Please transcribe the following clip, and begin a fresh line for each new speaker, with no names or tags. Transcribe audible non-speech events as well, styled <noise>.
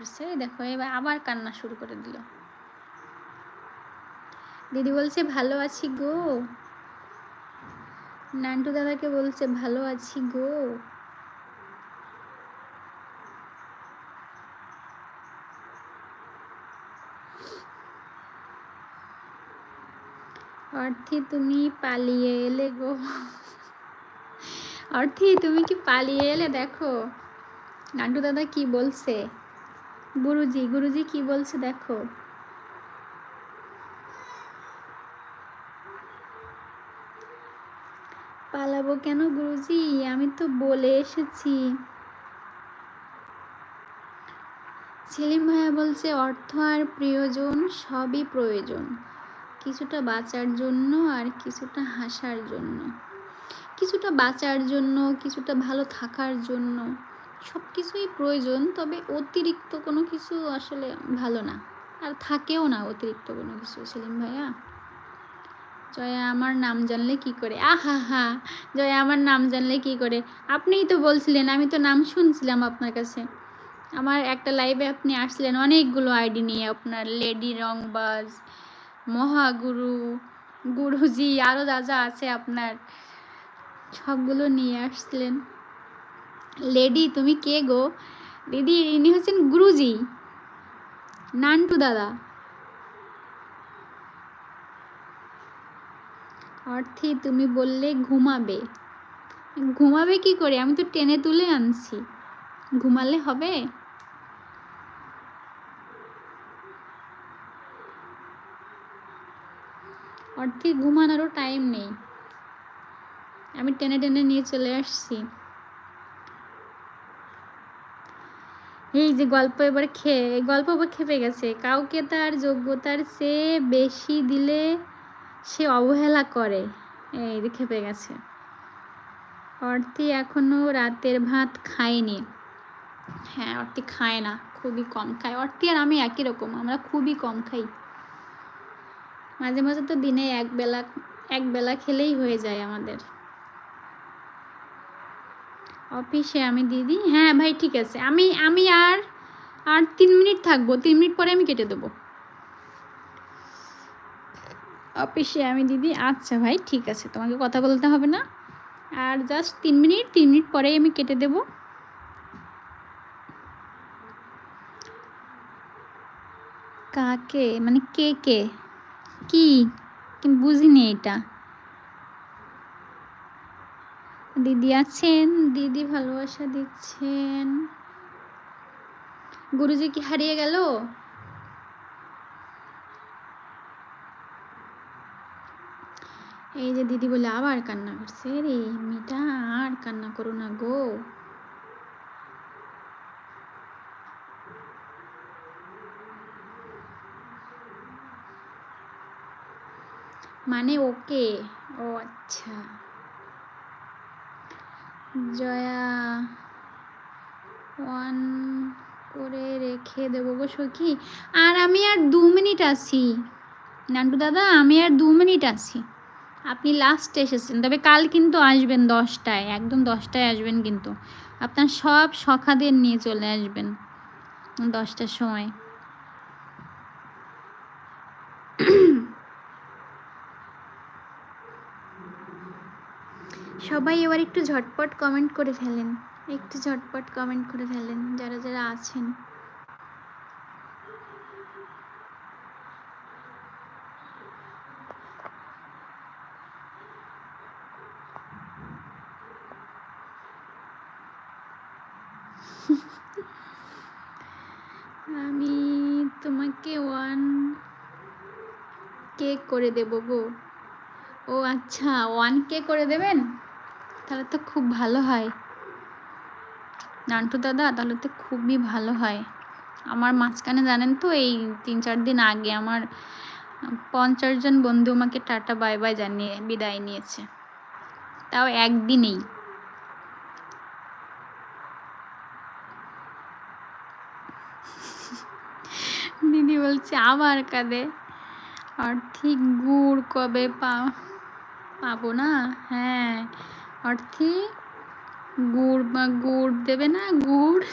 করছে দেখো এবার আবার কান্না শুরু করে দিল। দিদি বলছে, ভালো আছি গো। নান্টু দাদাকে বলছে, ভালো আছি গো। অর্থি, তুমি পালিয়ে এলে গো। অর্থি, তুমি কি পালিয়ে এলে? দেখো, নান্টু দাদা কি বলছে? গুরুজি গুরুজি কি বলছে দেখো। পালাবো কেন গুরুজি? আমি তো বলে এসেছি। সেলিম ভাইয়া বলছে, অর্থ আর প্রিয়জন সবই প্রয়োজন। কিছুটা বাঁচার জন্য আর কিছুটা হাসার জন্য। কিছুটা বাঁচার জন্য, কিছুটা ভালো থাকার জন্য। সব কিছুই প্রয়োজন, তবে অতিরিক্ত কোনো কিছু আসলে ভালো না। আর থাকেও না অতিরিক্ত কোনো কিছু, সেলিম ভাইয়া। জয়া, আমার নাম জানলে কি করে? আহা হা জয়া, আমার নাম জানলে কি করে? আপনিই তো বলছিলেন, আমি তো নাম শুনছিলাম আপনার কাছে। আমার একটা লাইভে আপনি আসলেন অনেকগুলো আইডি নিয়ে, আপনার লেডি রংবাজ মহাগুরু, গুরুজি আরও যা যা আছে আপনার, সবগুলো নিয়ে আসছিলেন। লেডি, তুমি কে গো? দিদি, ইনি হচ্ছেন গুরুজি। নান্টু দাদা। অর্থে, তুমি বললে ঘুমাবে। ঘুমাবে কি করে? আমি তো টেনে তুলে আনছি। ঘুমালে হবে? অর্থে, ঘুমানোরও টাইম নেই। আমি টেনে টেনে নিয়ে চলে আসছি। এই যে গল্প এবার খেয়ে গল্প এবার খেপে গেছে। কাউকে তার যোগ্যতার চেয়ে বেশি দিলে সে অবহেলা করে। এই যে খেপে গেছে। অর্থি এখনও রাতের ভাত খায়নি। হ্যাঁ অর্থি খায় না, খুবই কম খায়। অর্থি আর আমি একই রকম, আমরা খুবই কম খাই। মাঝে মাঝে তো দিনে এক বেলা এক বেলা খেলেই হয়ে যায় আমাদের। অফিসে আমি দিদি। হ্যাঁ ভাই, ঠিক আছে। আমি আমি আর আর তিন মিনিট থাকব। তিন মিনিট পরে আমি কেটে দেবো। অফিসে আমি দিদি। আচ্ছা ভাই, ঠিক আছে। তোমাকে কথা বলতে হবে না। আর জাস্ট তিন মিনিট তিন মিনিট পরেই আমি কেটে দেব। কাকে? মানে কে কে? কি? বুঝিনি এটা। দিদি আছেন? দিদি ভালোবাসা দিচ্ছেন। গুরুজি কি হারিয়ে গেল? এই যে দিদি বলে আবার কান্না করছে। রে মেয়েটা আর কান্না করো না গো। মানে ওকে? ও আচ্ছা। জয়া ওয়ান করে রেখে দেবো গো সখি। আর আমি আর দু মিনিট আছি। নান্টু দাদা, আমি আর দু মিনিট আছি। আপনি লাস্টে এসেছেন, তবে কাল কিন্তু আসবেন দশটায়, একদম দশটায় আসবেন কিন্তু। আপনার সব সখাদের নিয়ে চলে আসবেন দশটার সময়। সবাই এবার একটু ঝটপট কমেন্ট করে ফেলেন। একটু ঝটপট কমেন্ট করে ফেলেন, যারা যারা আছেন। <laughs> আমি তোমাকে ওয়ান কেক করে দেবো গো। ও আচ্ছা ওয়ান কে করে দেবেন? তাহলে তো খুব ভালো হয়। নান্টু দাদা, তাহলে তো খুবই ভালো হয়। আমার মাঝখানে জানেন তো, এই তিন চার দিন আগে আমার পঞ্চাশ জন বন্ধু আমাকে টাটা, বাই বাই জানিয়ে, বিদায় নিয়েছে। তাও একদিনেই। দিদি বলছে, আবার কাঁদে? আর ঠিক গুড় কবে পা, পাবো না? হ্যাঁ। অর্থে গুড় বা গুড় দেবে না? গুড়?